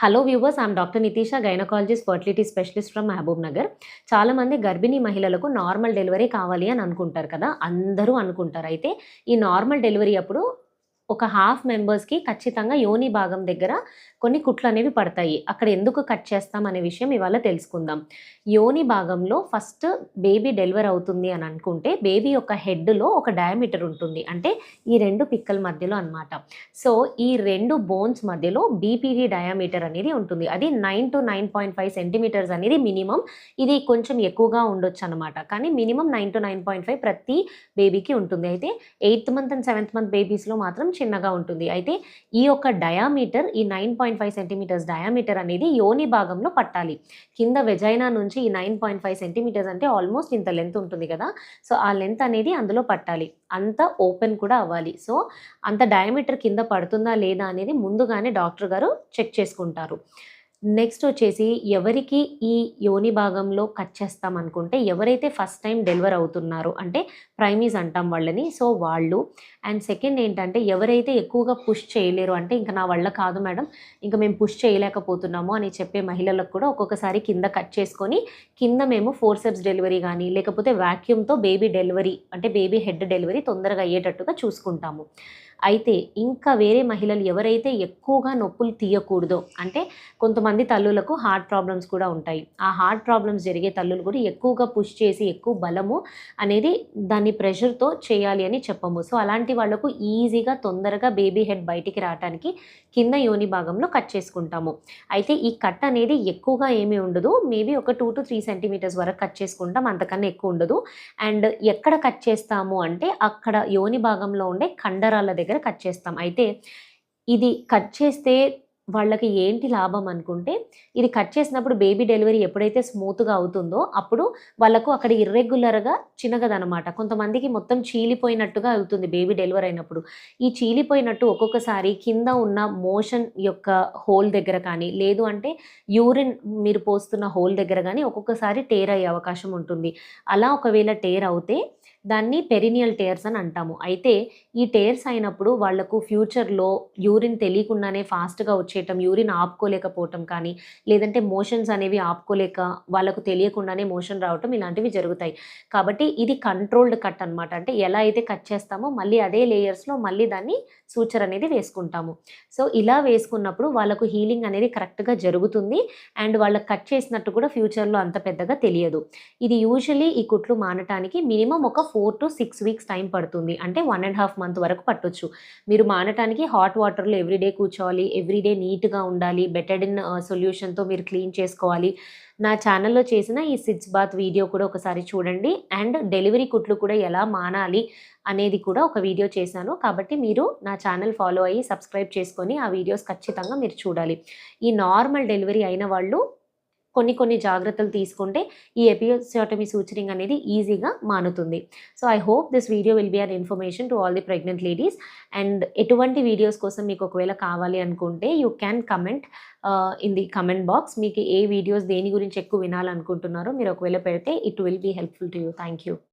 Hello viewers I'm doctor Nitisha gynaecologist fertility specialist from Mahabubnagar చాలామంది గర్భిణీ మహిళలకు normal delivery కావాలి అని అనుకుంటారు కదా అందరూ అనుకుంటారు. అయితే ఈ నార్మల్ డెలివరీ అప్పుడు ఒక హాఫ్ మెంబర్స్కి ఖచ్చితంగా యోని భాగం దగ్గర కొన్ని కుట్లు అనేవి పడతాయి. అక్కడ ఎందుకు కట్ చేస్తాం అనే విషయం ఇవాళ తెలుసుకుందాం. యోని భాగంలో ఫస్ట్ బేబీ డెలివర్ అవుతుంది అని అనుకుంటే బేబీ యొక్క హెడ్లో ఒక డయామీటర్ ఉంటుంది. అంటే ఈ రెండు పిక్కల మధ్యలో అనమాట సో ఈ రెండు బోన్స్ మధ్యలో బీపీడీ డయామీటర్ అనేది ఉంటుంది. అది nine to nine point five centimetres అనేది మినిమం. ఇది కొంచెం ఎక్కువగా ఉండొచ్చు అనమాట కానీ minimum nine to nine point five ప్రతి బేబీకి ఉంటుంది. అయితే eighth month and seventh month బేబీస్లో మాత్రం చిన్నగా ఉంటుంది. అయితే ఈ యొక్క డయామీటర్ ఈ nine point five centimetres diameter అనేది యోని భాగంలో పట్టాలి. కింద వెజైనా నుంచి ఈ నైన్ పాయింట్ ఫైవ్ సెంటీమీటర్స్ అంటే ఆల్మోస్ట్ ఇంత లెంత్ ఉంటుంది కదా. సో ఆ లెంత్ అనేది అందులో పట్టాలి. అంత ఓపెన్ కూడా అవ్వాలి. సో అంత డయామీటర్ కింద పడుతుందా లేదా అనేది ముందుగానే డాక్టర్ గారు చెక్ చేసుకుంటారు. నెక్స్ట్ వచ్చేసి ఎవరికి ఈ యోని భాగంలో కట్ చేస్తాం అనుకుంటే ఎవరైతే ఫస్ట్ టైం డెలివర్ అవుతున్నారో అంటే ప్రైమీస్ అంటాం వాళ్ళని సో వాళ్ళు. అండ్ సెకండ్ ఏంటంటే ఎవరైతే ఎక్కువగా పుష్ చేయలేరు అంటే ఇంకా నా వల్ల కాదు మేడం ఇంకా మేము పుష్ చేయలేకపోతున్నాము అని చెప్పే మహిళలకు కూడా ఒక్కొక్కసారి కింద కట్ చేసుకొని కింద మేము ఫోర్సెప్స్ డెలివరీ కానీ లేకపోతే వాక్యూమ్తో బేబీ డెలివరీ అంటే బేబీ హెడ్ డెలివరీ తొందరగా అయ్యేటట్టుగా చూసుకుంటాము. అయితే ఇంకా వేరే మహిళలు ఎవరైతే ఎక్కువగా నొప్పులు తీయకూడదో అంటే కొంతమంది తల్లులకు హార్ట్ ప్రాబ్లమ్స్ కూడా ఉంటాయి. ఆ హార్ట్ ప్రాబ్లమ్స్ జరిగే తల్లులు కూడా ఎక్కువగా పుష్ చేసి ఎక్కువ బలము అనేది దాన్ని ప్రెషర్తో చేయాలి అని చెప్పము. సో అలాంటి వాళ్ళకు ఈజీగా తొందరగా బేబీ హెడ్ బయటికి రావడానికి కింద యోని భాగంలో కట్ చేసుకుంటాము. అయితే ఈ కట్ అనేది ఎక్కువగా ఏమీ ఉండదు. మేబీ ఒక టూ టు త్రీ సెంటీమీటర్స్ వరకు కట్ చేసుకుంటాం. అంతకన్నా ఎక్కువ ఉండదు. అండ్ ఎక్కడ కట్ చేస్తాము అంటే అక్కడ యోని భాగంలో ఉండే కండరాల దగ్గర కట్ చేస్తాం. అయితే ఇది కట్ చేస్తే వాళ్ళకి ఏంటి లాభం అనుకుంటే ఇది కట్ చేసినప్పుడు బేబీ డెలివరీ ఎప్పుడైతే స్మూత్గా అవుతుందో అప్పుడు వాళ్ళకు అక్కడ ఇర్రెగ్యులర్గా చిన్నగదనమాట. కొంతమందికి మొత్తం చీలిపోయినట్టుగా అవుతుంది బేబీ డెలివరీ అయినప్పుడు. ఈ చీలిపోయినట్టు ఒక్కొక్కసారి కింద ఉన్న మోషన్ యొక్క హోల్ దగ్గర కానీ లేదు అంటే యూరిన్ మీరు పోస్తున్న హోల్ దగ్గర కానీ ఒక్కొక్కసారి టేర్ అయ్యే అవకాశం ఉంటుంది. అలా ఒకవేళ టేర్ అవుతే దాన్ని పెరినియల్ టేర్స్ అని అంటాము. అయితే ఈ టేర్స్ అయినప్పుడు వాళ్ళకు ఫ్యూచర్లో యూరిన్ తెలియకుండానే ఫాస్ట్గా వచ్చేయటం యూరిన్ ఆపుకోలేకపోవటం కానీ లేదంటే మోషన్స్ అనేవి ఆపుకోలేక వాళ్ళకు తెలియకుండానే మోషన్ రావటం ఇలాంటివి జరుగుతాయి. కాబట్టి ఇది కంట్రోల్డ్ కట్ అనమాట అంటే ఎలా అయితే కట్ చేస్తామో మళ్ళీ అదే లేయర్స్లో మళ్ళీ దాన్ని సూచర్ అనేది వేసుకుంటాము. సో ఇలా వేసుకున్నప్పుడు వాళ్ళకు హీలింగ్ అనేది కరెక్ట్గా జరుగుతుంది. అండ్ వాళ్ళకి కట్ చేసినట్టు కూడా ఫ్యూచర్లో అంత పెద్దగా తెలియదు. ఇది యూజువలీ ఈ కుట్లు మానటానికి మినిమం ఒక four to six weeks time పడుతుంది. అంటే వన్ అండ్ హాఫ్ మంత్ వరకు పట్టొచ్చు. మీరు మానటానికి హాట్ వాటర్లో ఎవ్రీడే కూర్చోవాలి ఎవ్రీడే నీట్గా ఉండాలి బెటడిన్ సొల్యూషన్తో మీరు క్లీన్ చేసుకోవాలి. నా ఛానల్లో చేసిన ఈ సిట్స్ బాత్ వీడియో కూడా ఒకసారి చూడండి. అండ్ డెలివరీ కుట్లు కూడా ఎలా మానాలి అనేది కూడా ఒక వీడియో చేశాను. కాబట్టి మీరు నా ఛానల్ ఫాలో అయ్యి సబ్స్క్రైబ్ చేసుకొని ఆ వీడియోస్ ఖచ్చితంగా మీరు చూడాలి. ఈ నార్మల్ డెలివరీ అయిన వాళ్ళు కొన్ని కొన్ని జాగ్రత్తలు తీసుకుంటే ఈ ఎపియోసియోటమీ సూచరింగ్ అనేది ఈజీగా మానుతుంది. So I hope this video will be an information to all the pregnant ladies and ఎటువంటి వీడియోస్ కోసం మీకు ఒకవేళ కావాలి అనుకుంటే you can comment in the comment box మీకు ఏ వీడియోస్ దేని గురించి ఎక్కువ వినాలనుకుంటున్నారో మీరు ఒకవేళ పెడితే it will be helpful to you thank you